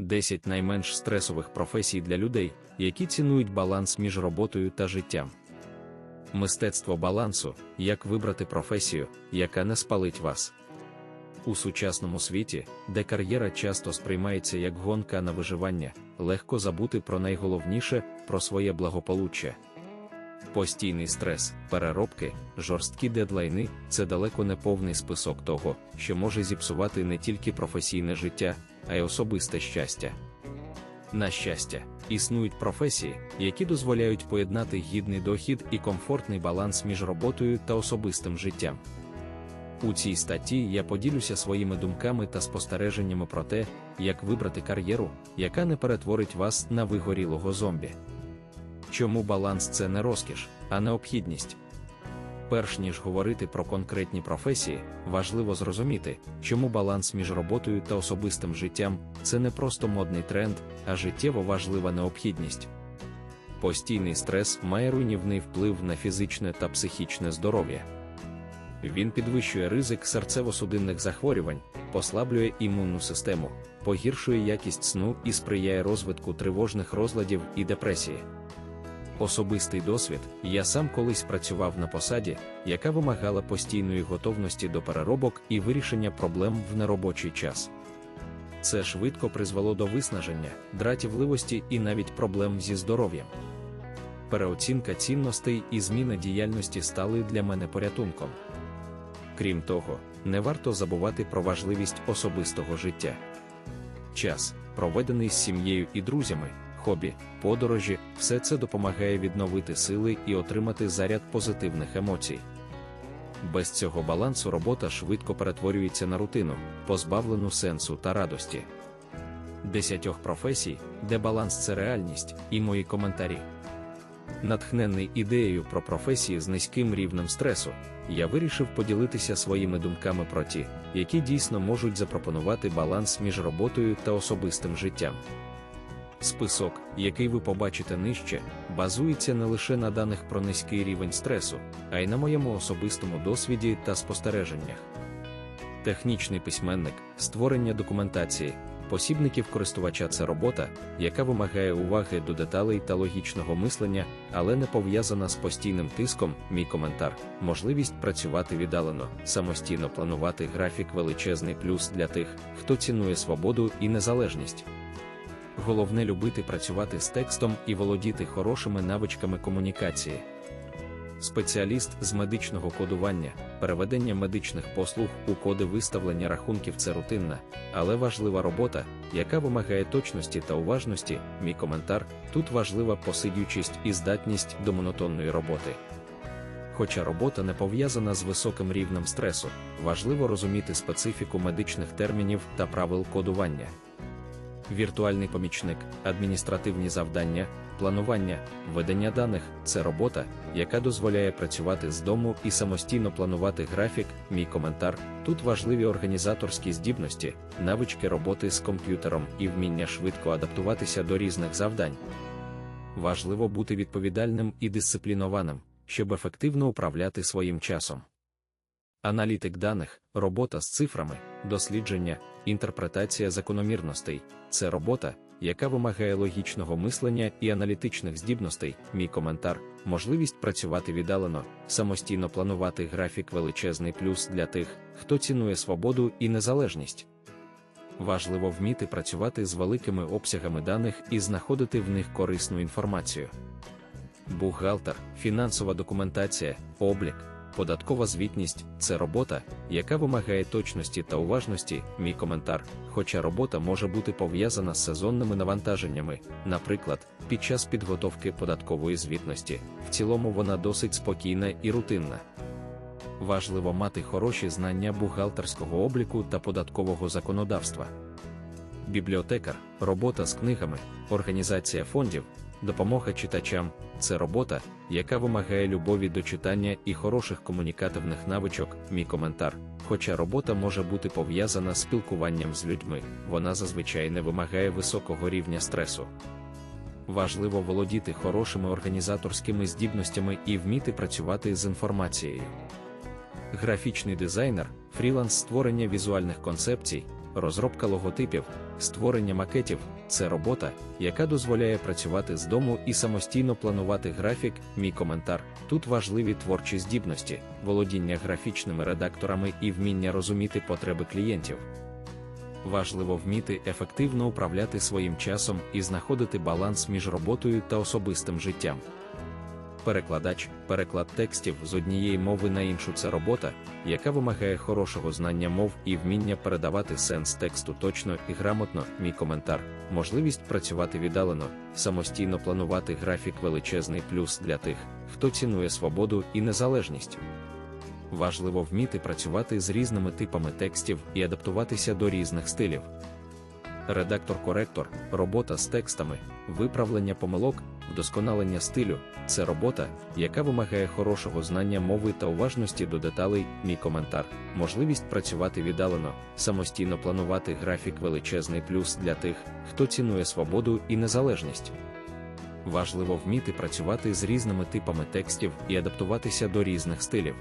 10 найменш стресових професій для людей, які цінують баланс між роботою та життям. Мистецтво балансу як вибрати професію, яка не спалить вас. У сучасному світі, де кар'єра часто сприймається як гонка на виживання, легко забути про найголовніше про своє благополуччя. Постійний стрес, переробки, жорсткі дедлайни це далеко не повний список того, що може зіпсувати не тільки професійне життя, а й особисте щастя. На щастя, існують професії, які дозволяють поєднати гідний дохід і комфортний баланс між роботою та особистим життям. У цій статті я поділюся своїми думками та спостереженнями про те, як вибрати кар'єру, яка не перетворить вас на вигорілого зомбі. Чому баланс це не розкіш, а необхідність? Перш ніж говорити про конкретні професії, важливо зрозуміти, чому баланс між роботою та особистим життям це не просто модний тренд, а життєво важлива необхідність. Постійний стрес має руйнівний вплив на фізичне та психічне здоров'я. Він підвищує ризик серцево-судинних захворювань, послаблює імунну систему, погіршує якість сну і сприяє розвитку тривожних розладів і депресії. Особистий досвід я сам колись працював на посаді, яка вимагала постійної готовності до переробок і вирішення проблем в неробочий час. Це швидко призвело до виснаження, дратівливості і навіть проблем зі здоров'ям. Переоцінка цінностей і зміна діяльності стали для мене порятунком. Крім того, не варто забувати про важливість особистого життя. Час, проведений з сім'єю і друзями, хобі, подорожі, все це допомагає відновити сили і отримати заряд позитивних емоцій. Без цього балансу робота швидко перетворюється на рутину, позбавлену сенсу та радості. Десятьох професій, де баланс це реальність, і мої коментарі. Натхнений ідеєю про професії з низьким рівнем стресу, я вирішив поділитися своїми думками про ті, які дійсно можуть запропонувати баланс між роботою та особистим життям. Список, який ви побачите нижче, базується не лише на даних про низький рівень стресу, а й на моєму особистому досвіді та спостереженнях. Технічний письменник, створення документації, посібників користувача це робота, яка вимагає уваги до деталей та логічного мислення, але не пов'язана з постійним тиском. Мій коментар, можливість працювати віддалено, самостійно планувати графік величезний плюс для тих, хто цінує свободу і незалежність. Головне любити працювати з текстом і володіти хорошими навичками комунікації. Спеціаліст з медичного кодування, переведення медичних послуг у коди виставлення рахунків це рутинна, але важлива робота, яка вимагає точності та уважності. Мій коментар тут важлива посидючість і здатність до монотонної роботи. Хоча робота не пов'язана з високим рівнем стресу, важливо розуміти специфіку медичних термінів та правил кодування віртуальний помічник, адміністративні завдання, планування, ведення даних це робота, яка дозволяє працювати з дому і самостійно планувати графік. Мій коментар тут важливі організаторські здібності, навички роботи з комп'ютером і вміння швидко адаптуватися до різних завдань. Важливо бути відповідальним і дисциплінованим, щоб ефективно управляти своїм часом. Аналітик даних, робота з цифрами, дослідження, інтерпретація закономірностей це робота, яка вимагає логічного мислення і аналітичних здібностей. Мій коментар, можливість працювати віддалено, самостійно планувати графік величезний плюс для тих, хто цінує свободу і незалежність. Важливо вміти працювати з великими обсягами даних і знаходити в них корисну інформацію. Бухгалтер, фінансова документація, облік податкова звітність це робота, яка вимагає точності та уважності. Мій коментар, хоча робота може бути пов'язана з сезонними навантаженнями, наприклад, під час підготовки податкової звітності, в цілому вона досить спокійна і рутинна. Важливо мати хороші знання бухгалтерського обліку та податкового законодавства. Бібліотекар, робота з книгами, організація фондів, Допомога читачам це робота, яка вимагає любові до читання і хороших комунікативних навичок. Мій коментар. Хоча робота може бути пов'язана з спілкуванням з людьми, вона зазвичай не вимагає високого рівня стресу. Важливо володіти хорошими організаторськими здібностями і вміти працювати з інформацією. Графічний дизайнер, фріланс створення візуальних концепцій, розробка логотипів, створення макетів це робота, яка дозволяє працювати з дому і самостійно планувати графік. Мій коментар. Тут важливі творчі здібності, володіння графічними редакторами і вміння розуміти потреби клієнтів. Важливо вміти ефективно управляти своїм часом і знаходити баланс між роботою та особистим життям. Перекладач, переклад текстів з однієї мови на іншу це робота, яка вимагає хорошого знання мов і вміння передавати сенс тексту точно і грамотно. Мій коментар, можливість працювати віддалено, самостійно планувати графік величезний плюс для тих, хто цінує свободу і незалежність. Важливо вміти працювати з різними типами текстів і адаптуватися до різних стилів. Редактор-коректор, робота з текстами, виправлення помилок, вдосконалення стилю це робота, яка вимагає хорошого знання мови та уважності до деталей. Мій коментар, можливість працювати віддалено, самостійно планувати графік величезний плюс для тих, хто цінує свободу і незалежність. Важливо вміти працювати з різними типами текстів і адаптуватися до різних стилів.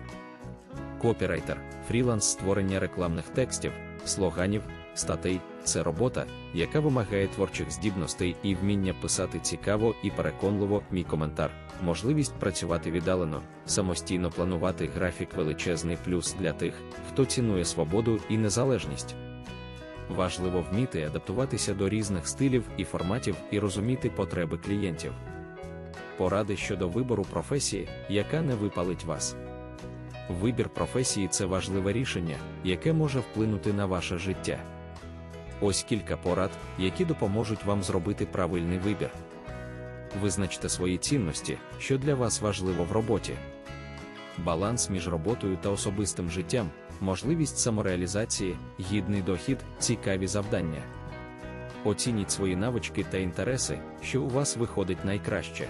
Копірайтер, фріланс створення рекламних текстів, слоганів, статей це робота, яка вимагає творчих здібностей і вміння писати цікаво і переконливо. Мій коментар, можливість працювати віддалено, самостійно планувати графік величезний плюс для тих, хто цінує свободу і незалежність. Важливо вміти адаптуватися до різних стилів і форматів і розуміти потреби клієнтів. Поради щодо вибору професії, яка не випалить вас. Вибір професії це важливе рішення, яке може вплинути на ваше життя. Ось кілька порад, які допоможуть вам зробити правильний вибір. Визначте свої цінності, що для вас важливо в роботі. Баланс між роботою та особистим життям, можливість самореалізації, гідний дохід, цікаві завдання. Оцініть свої навички та інтереси, що у вас виходить найкраще.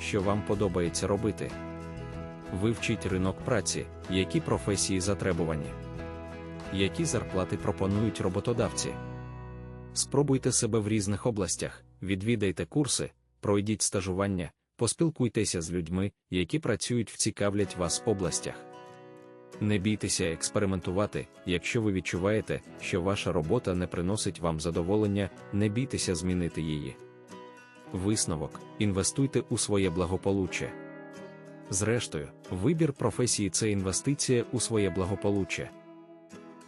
Що вам подобається робити. Вивчіть ринок праці, які професії затребувані які зарплати пропонують роботодавці. Спробуйте себе в різних областях, відвідайте курси, пройдіть стажування, поспілкуйтеся з людьми, які працюють в цікавлять вас областях. Не бійтеся експериментувати, якщо ви відчуваєте, що ваша робота не приносить вам задоволення, не бійтеся змінити її. Висновок інвестуйте у своє благополуччя. Зрештою, вибір професії це інвестиція у своє благополуччя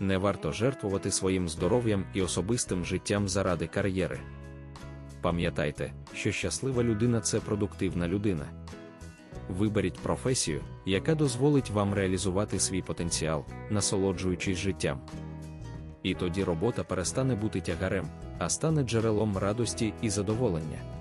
не варто жертвувати своїм здоров'ям і особистим життям заради кар'єри. Пам'ятайте, що щаслива людина це продуктивна людина. Виберіть професію, яка дозволить вам реалізувати свій потенціал, насолоджуючись життям. І тоді робота перестане бути тягарем, а стане джерелом радості і задоволення.